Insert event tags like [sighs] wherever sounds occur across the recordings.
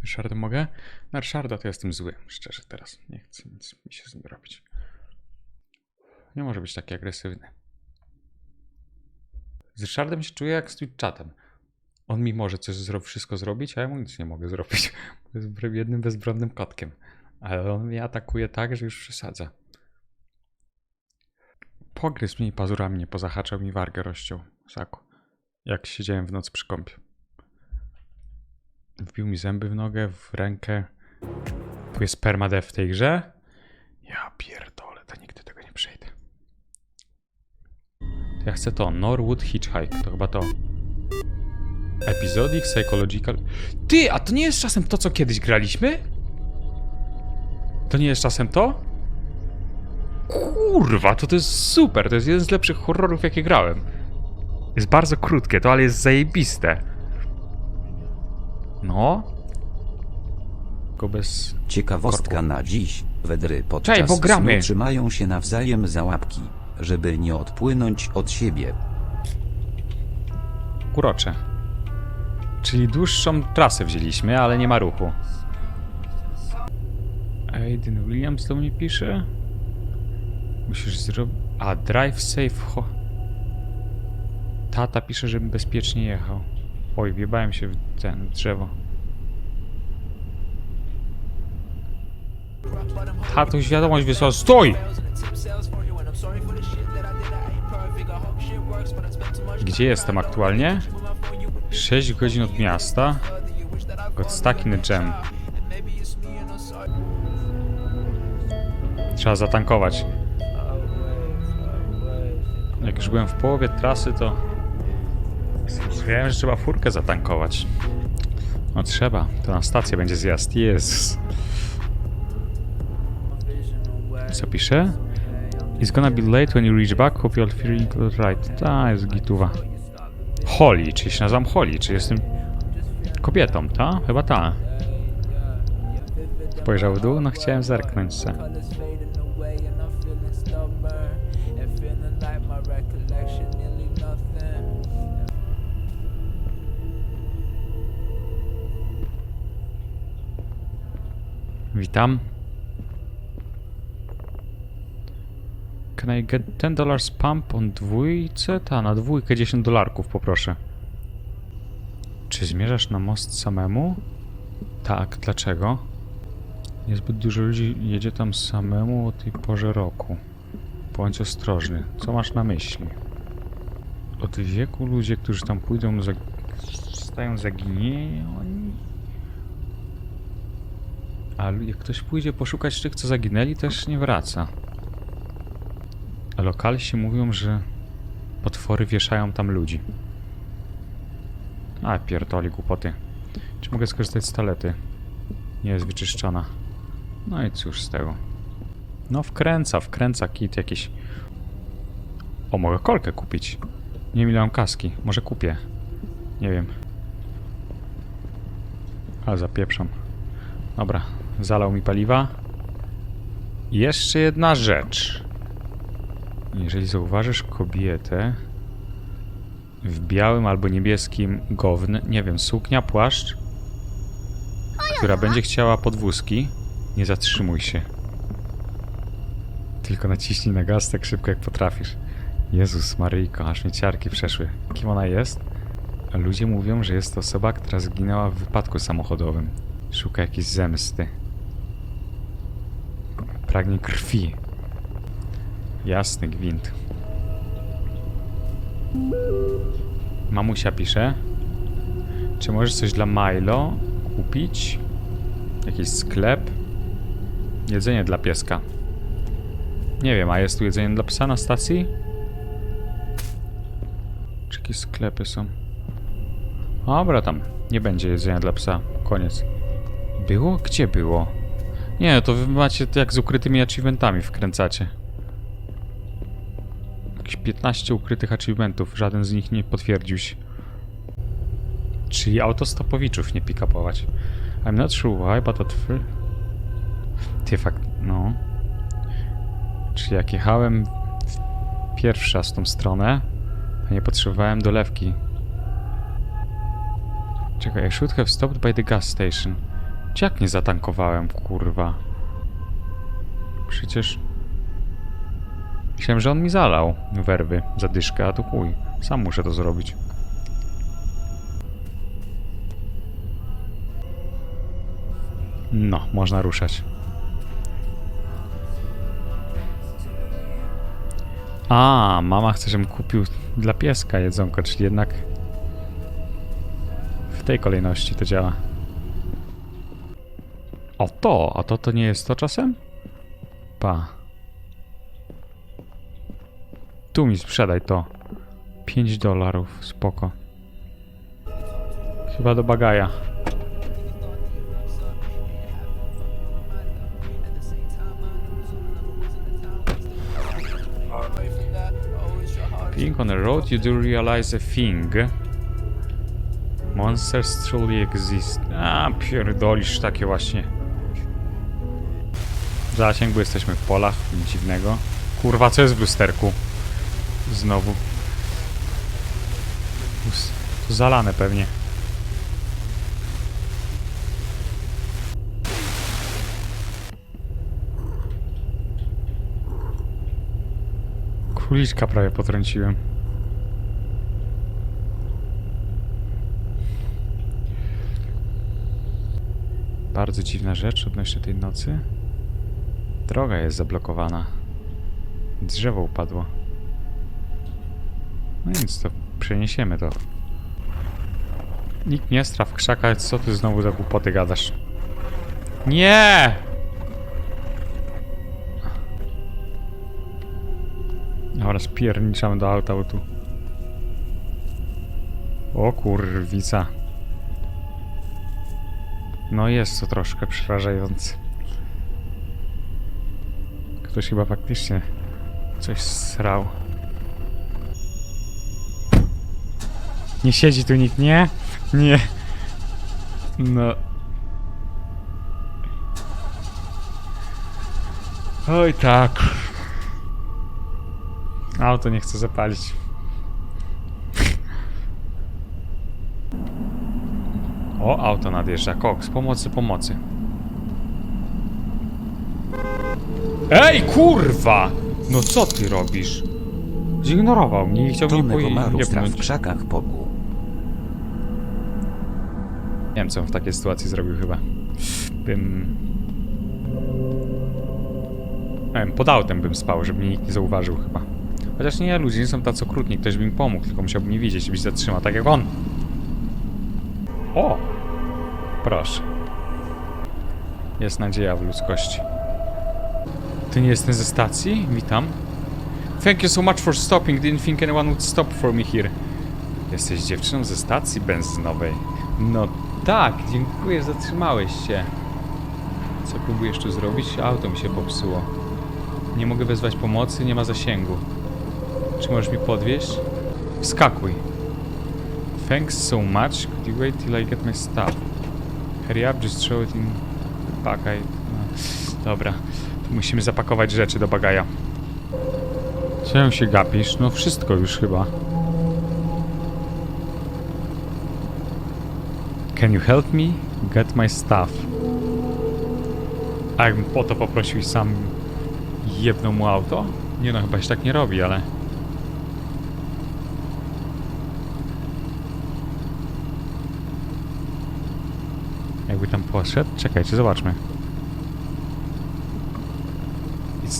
Ryszardem mogę? Na Ryszarda to jestem zły, szczerze teraz. Nie chcę nic mi się z nim robić. Nie może być taki agresywny. Z Ryszardem się czuję jak z Twitchatem. On mi może coś zro- wszystko zrobić, a ja mu nic nie mogę zrobić. [laughs] Jest jednym bezbronnym kotkiem. Ale on mnie atakuje tak, że już przesadza. Pogryzł mnie i pazurami nie pozahaczał mi wargę rozciął. Saku. Jak siedziałem w nocy przy kąpie. Wbił mi zęby w nogę, w rękę. Tu jest permadeath w tej grze? Ja pierdolę, to nigdy tego nie przejdę. To ja chcę to. Norwood Hitchhike. To chyba to. Episodic Psychological. Ty, a to nie jest czasem to, co kiedyś graliśmy? To nie jest czasem to? Kurwa, to to jest super. To jest jeden z lepszych horrorów, jakie grałem. Jest bardzo krótkie, to ale jest zajebiste. No. Tylko bez... Ciekawostka na dziś. Wedry podczas Czekaj, bo gramy. snu trzymają się nawzajem za łapki, żeby nie odpłynąć od siebie. Urocze. Czyli dłuższą trasę wzięliśmy, ale nie ma ruchu. Aiden Williams do mnie pisze. Musisz zrobić... A, drive safe... Ho... Tata pisze, żebym bezpiecznie jechał. Oj, wjebałem się w ten drzewo. Tatuś wiadomość wysłał. Stój! Gdzie jestem aktualnie? 6 godzin od miasta. Got stuck in a jam. Trzeba zatankować. Jak już byłem w połowie trasy, to... Wiem, że trzeba furkę zatankować. No trzeba. To na stację będzie zjazd. Jezus. Co pisze? It's gonna be late when you reach back. Hope you're feeling right. Ta jest gituwa. Holly, czy się nazywam Holly? Czy jestem kobietą, ta? Chyba ta. Spojrzał w dół? No chciałem zerknąć se. Witam. Can I get 10 dollars pump on dwójce? Ta, na dwójkę 10 dolarków poproszę. Czy zmierzasz na most samemu? Tak, dlaczego? Niezbyt dużo ludzi jedzie tam samemu o tej porze roku. Bądź ostrożny. Co masz na myśli? Od wieku ludzie, którzy tam pójdą, za... stają zaginieni. A jak ktoś pójdzie poszukać tych, co zaginęli, też nie wraca. A lokalsi mówią, że potwory wieszają tam ludzi. A, pierdoli głupoty. Czy mogę skorzystać z talety? Nie jest wyczyszczona. No i cóż z tego. No wkręca, wkręca kit jakiś. O, mogę kolkę kupić. Nie wiem kaski. Może kupię. Nie wiem. Ale zapieprzam. Dobra, zalał mi paliwa. Jeszcze jedna rzecz. Jeżeli zauważysz kobietę w białym albo niebieskim gówn, nie wiem, suknia, płaszcz, która będzie chciała podwózki, nie zatrzymuj się. Tylko naciśnij na gaz tak szybko jak potrafisz. Jezus Maryjko, aż mi ciarki przeszły. Kim ona jest? Ludzie mówią, że jest to osoba, która zginęła w wypadku samochodowym. Szuka jakiejś zemsty. Pragnie krwi. Jasny gwint. Mamusia pisze. Czy możesz coś dla Milo kupić? Jakiś sklep? Jedzenie dla pieska. Nie wiem, a jest tu jedzenie dla psa na stacji? Czy jakieś sklepy są? Dobra, tam nie będzie jedzenia dla psa. Koniec. Było? Gdzie było? Nie, to wy macie to jak z ukrytymi achievementami wkręcacie. Jakieś 15 ukrytych achievementów, żaden z nich nie potwierdził się. Czyli autostopowiczów nie pick-upować. I'm not sure why, but at first... Ty fakt... no... Czyli jak jechałem w pierwsza z tą stronę, a nie potrzebowałem dolewki. Czekaj, I should have stopped by the gas station. Jak nie zatankowałem, kurwa? Przecież... Myślałem, że on mi zalał werwy za dyszkę, a tu chuj. Sam muszę to zrobić. No, można ruszać. A, mama chce, żebym kupił dla pieska jedzonko, czyli jednak w tej kolejności to działa. O to, a to to nie jest to czasem? Pa. Tu mi sprzedaj to. 5 dolarów, spoko. Chyba do bagaja. Being on the road, you do realize a thing. Monsters truly exist. A, pierdolisz takie właśnie. W zasięgu jesteśmy w polach, nic dziwnego. Kurwa, co jest w lusterku? Znowu. To zalane pewnie. Króliczka prawie potrąciłem. Bardzo dziwna rzecz odnośnie tej nocy. Droga jest zablokowana. Drzewo upadło. No nic, to przeniesiemy to. Nikt nie stra w krzakach, co ty znowu za głupoty gadasz? Nie! Dobra, spierniczamy do auta, tu... O kurwica. No jest to troszkę przerażające. Ktoś chyba faktycznie coś srał. Nie siedzi tu nikt, nie? Nie. No. Oj tak. Auto nie chcę zapalić. O, auto nadjeżdża. Koks, pomocy, pomocy. Ej, kurwa! No co ty robisz? Zignorował mnie i chciał mnie Tonę poje- komarów w jebnąć. krzakach pogu. Nie wiem, co on w takiej sytuacji zrobił chyba. Bym... Nie wiem, pod autem bym spał, żeby mnie nikt nie zauważył chyba. Chociaż nie, ludzie nie są tacy okrutni, ktoś by mi pomógł, tylko musiałby mnie widzieć i być zatrzymał, tak jak on. O! Proszę. Jest nadzieja w ludzkości. Ty nie jestem ze stacji? Witam. Thank you so much for stopping. Didn't think anyone would stop for me here. Jesteś dziewczyną ze stacji benzynowej. No tak, dziękuję, zatrzymałeś się. Co próbujesz tu zrobić? Auto mi się popsuło. Nie mogę wezwać pomocy, nie ma zasięgu. Czy możesz mi podwieźć? Wskakuj. Thanks so much. Could you wait till I get my stuff? Hurry up, just throw it in the bag. I... No, dobra. Musimy zapakować rzeczy do bagaja. Czemu się gapisz? No wszystko już chyba. Can you help me get my stuff? A jakbym po to poprosił i sam jebnął mu auto? Nie no, chyba się tak nie robi, ale... Jakby tam poszedł? Czekajcie, zobaczmy.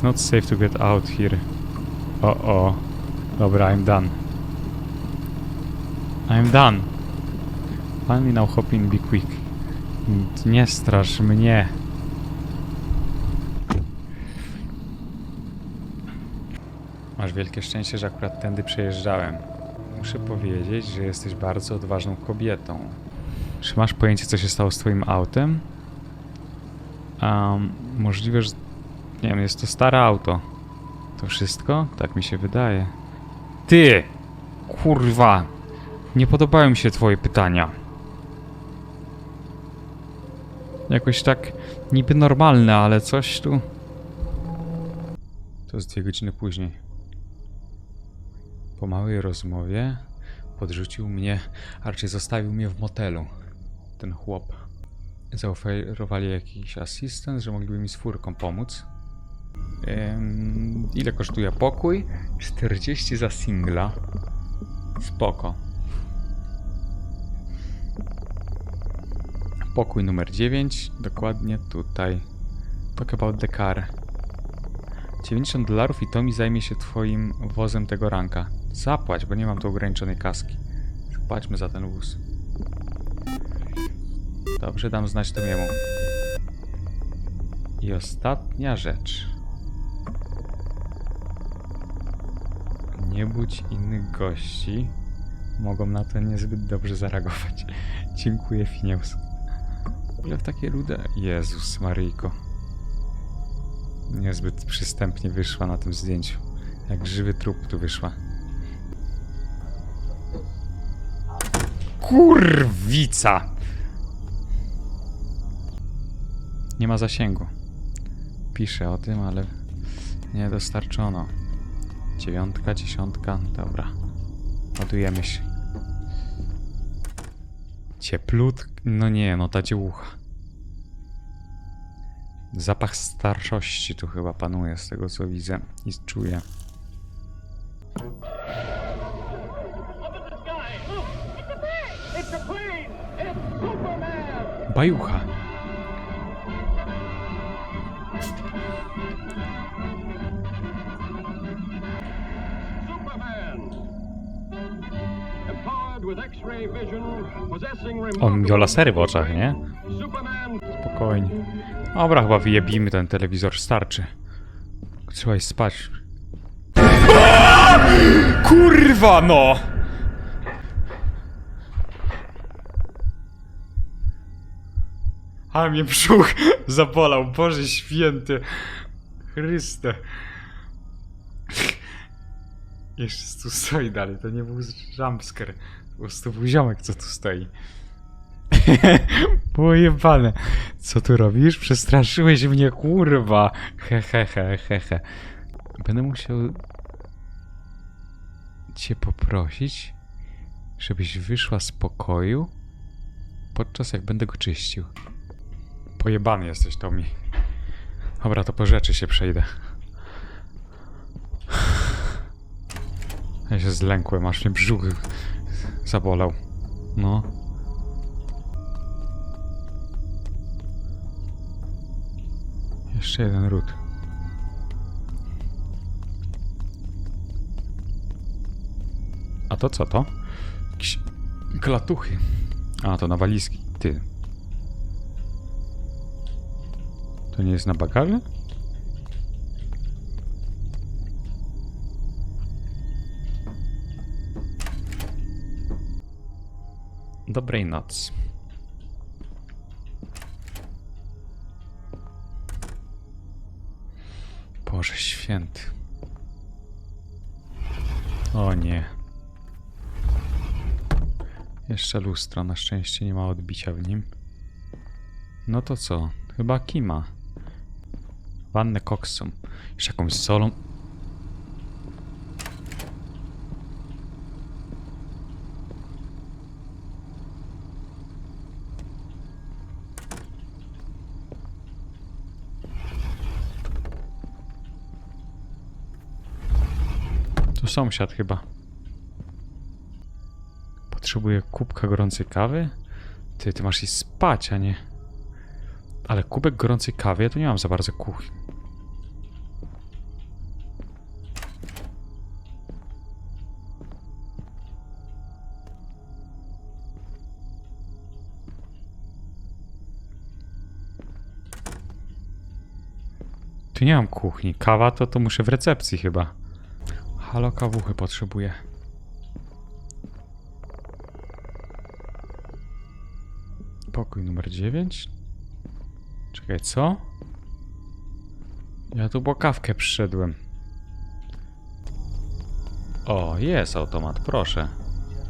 It's not safe to get out here. O, o. Dobra, I'm done. I'm done. Finally now hop in, be quick. Nie strasz mnie. Masz wielkie szczęście, że akurat tędy przejeżdżałem. Muszę powiedzieć, że jesteś bardzo odważną kobietą. Czy masz pojęcie, co się stało z twoim autem? Um, możliwe, że... Nie wiem, jest to stare auto. To wszystko? Tak mi się wydaje. Ty! Kurwa! Nie podobają mi się twoje pytania. Jakoś tak niby normalne, ale coś tu... To jest dwie godziny później. Po małej rozmowie podrzucił mnie, a raczej zostawił mnie w motelu. Ten chłop. zaoferowali jakiś asystent, że mogliby mi z furką pomóc. Ile kosztuje pokój? 40 za singla. Spoko. Pokój numer 9, dokładnie tutaj. Talk about the car. 90 dolarów i to mi zajmie się twoim wozem tego ranka. Zapłać, bo nie mam tu ograniczonej kaski. Zapłaćmy za ten wóz. Dobrze, dam znać Tomiemu. I ostatnia rzecz. Nie budź innych gości. Mogą na to niezbyt dobrze zareagować. [laughs] Dziękuję, Finius. Ile w takie rude... Jezus Maryjko. Niezbyt przystępnie wyszła na tym zdjęciu. Jak żywy trup tu wyszła. Kurwica! Nie ma zasięgu. Piszę o tym, ale nie dostarczono. Dziewiątka, dziesiątka, dobra. Ładujemy się. Cieplut? No nie, no ta dziełucha. Zapach starszości tu chyba panuje z tego co widzę i czuję. Bajucha. On miał lasery w oczach, nie? Spokojnie. Dobra, chyba wyjebimy ten telewizor, starczy. Trzeba iść spać. [laughs] Kurwa no! Ale mnie brzuch [laughs] zabolał, Boże święty. Chryste. [laughs] Jeszcze tu stoi dalej, to nie był jumpscare. Po prostu był ziomek, co tu stoi. [laughs] Pojebane. Co tu robisz? Przestraszyłeś mnie, kurwa. He, he, he, he, he. Będę musiał cię poprosić, żebyś wyszła z pokoju podczas jak będę go czyścił. Pojebany jesteś, Tomi. Dobra, to po rzeczy się przejdę. Ja się zlękłem, aż mnie brzuch zabolał. No. Jeszcze jeden ród. A to co to? Jakieś klatuchy. A, to na walizki. Ty. To nie jest na bagaże? Dobrej nocy. Boże święty. O nie. Jeszcze lustro, na szczęście nie ma odbicia w nim. No to co? Chyba Kima. Wannę koksą. Jeszcze jakąś solą. Sąsiad chyba. Potrzebuję kubka gorącej kawy? Ty, ty masz iść spać, a nie... Ale kubek gorącej kawy, ja tu nie mam za bardzo kuchni. Tu nie mam kuchni. Kawa to, to muszę w recepcji chyba. Halo, kawuchy potrzebuję. Pokój numer 9. Czekaj, co? Ja tu po kawkę przyszedłem. O, jest automat, proszę.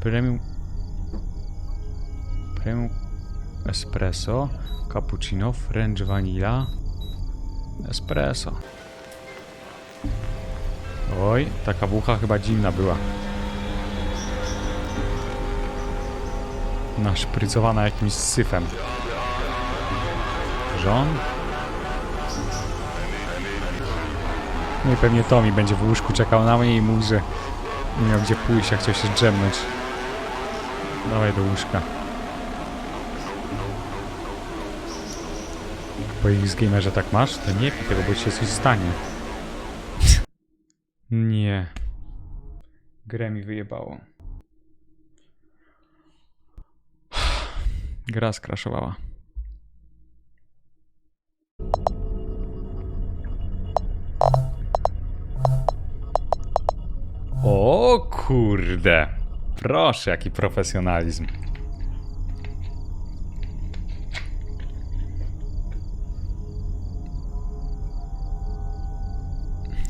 Premium... Premium espresso, cappuccino, french vanilla, espresso. Oj, ta kawucha chyba zimna była. Naszprycowana jakimś syfem. Żon. No i pewnie Tommy będzie w łóżku czekał na mnie i mówi, że nie miał gdzie pójść, jak chciał się drzemnąć. Dawaj do łóżka. Po ich z gamerze tak masz? To nie pij tego, bo ci się coś stanie. Nie. Grę mi wyjebało. [sighs] Gra skraszowała. O kurde. Proszę, jaki profesjonalizm.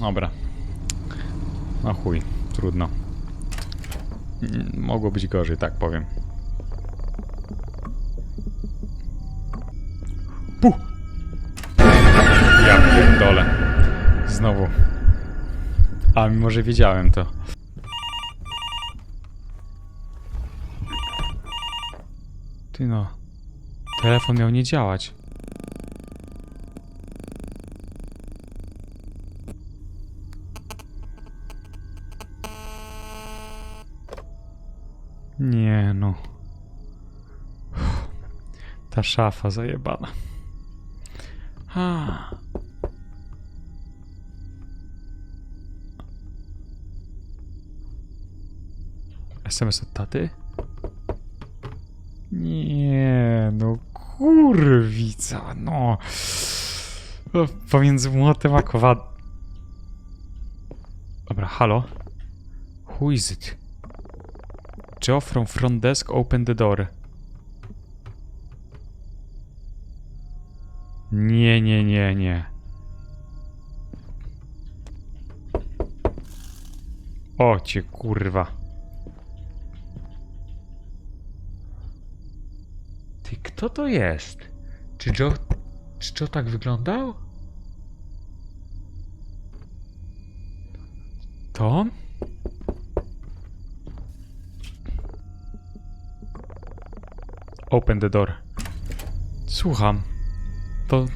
Dobra. No chuj, trudno. Mm, Mogło być gorzej, tak powiem. Puh! Ja pierdolę. Znowu. A mimo, że wiedziałem to. Ty no. Telefon miał nie działać. Nie no. Ta szafa zajebana. A. SMS od taty? Nie, no kurwica, no. O, Pomiędzy młotem a kowad... Dobra, halo? Who is it? Joe from front desk, open the door. Nie, nie, nie, nie. O cię kurwa. Ty, kto to jest? Czy Joe... Czy Joe tak wyglądał? To? Open the door. Słucham. To...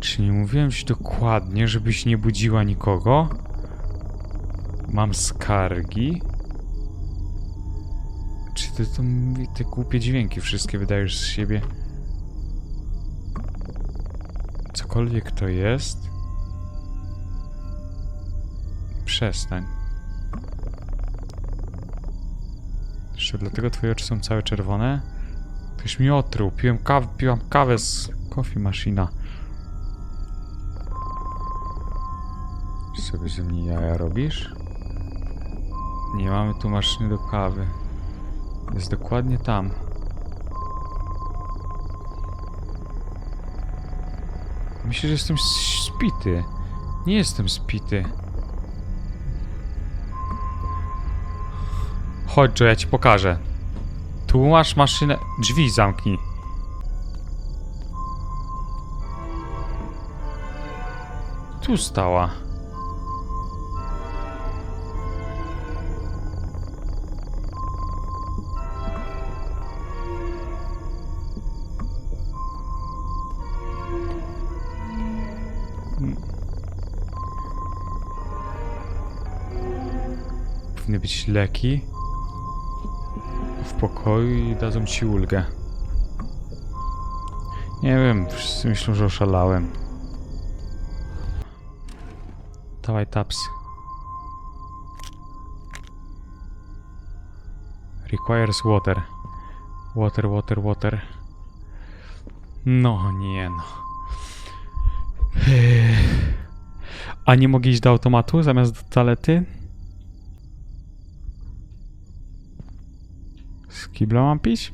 Czy nie mówiłem ci dokładnie, żebyś nie budziła nikogo? Mam skargi? Czy ty to te głupie dźwięki wszystkie wydajesz z siebie? Cokolwiek to jest? Przestań. Jeszcze dlatego twoje oczy są całe czerwone? Ktoś mi otruł. Piłem kawę, piłam kawę z coffee machina. Sobie ze mnie jaja robisz? Nie mamy tu maszyny do kawy. Jest dokładnie tam. Myślę, że jestem spity. Nie jestem spity. Chodź, Joe, ja ci pokażę. Tu masz maszynę. Drzwi zamknij. Tu stała. Powinny być leki pokoju i dadzą ci ulgę. Nie wiem, wszyscy myślą, że oszalałem. Dawaj taps. Requires water. Water, water, water. No, nie no. A nie mogę iść do automatu zamiast do toalety? Z kibla mam pić?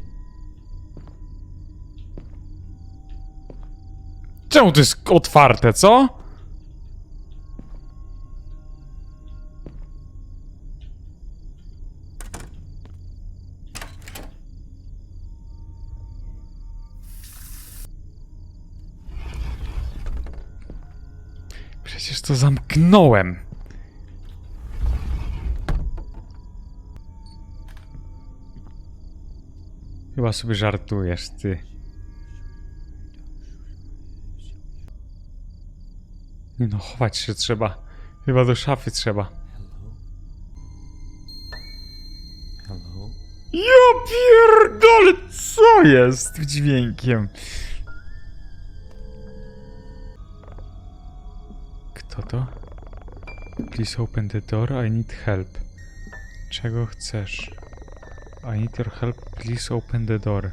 Czemu to jest otwarte, co? Przecież to zamknąłem. Chyba sobie żartujesz, ty. Nie no, chować się trzeba. Chyba do szafy trzeba. Ja pierdolę, co jest dźwiękiem? Kto to? Please open the door, I need help. Czego chcesz? I need your help, please open the door.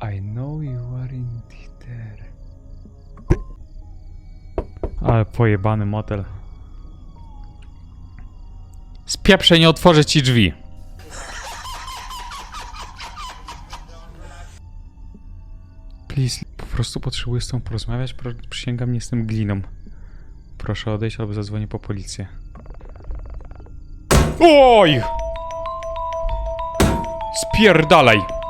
I know you are indeed there. Ale pojebany motel. Spieprzę, nie otworzę ci drzwi. Please, po prostu potrzebuję z tobą porozmawiać. Przysięgam, nie jestem gliną. Proszę odejść albo zadzwonię po policję. Oj! Spierdalaj!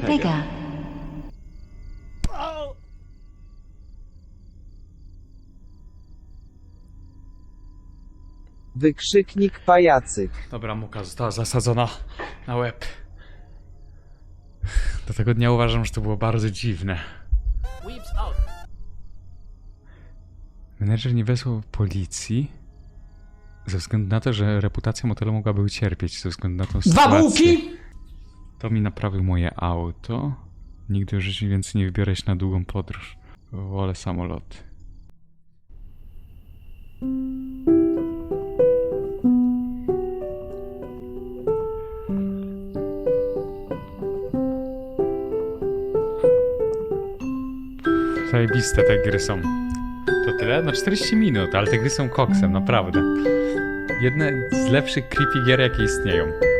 Pepega. Wykrzyknik pajacyk. Dobra, muka została zasadzona na łeb. Do tego dnia uważam, że to było bardzo dziwne. Menedżer nie wezwał policji ze względu na to, że reputacja motelu mogłaby ucierpieć ze względu na tą sytuację. To mi naprawił moje auto. Nigdy w życiu więcej nie wybiorę się na długą podróż. Wolę samolot. Zajebiste te gry są. To tyle? No 40 minut, ale te gry są koksem, naprawdę. Jedne z lepszych creepy gier, jakie istnieją.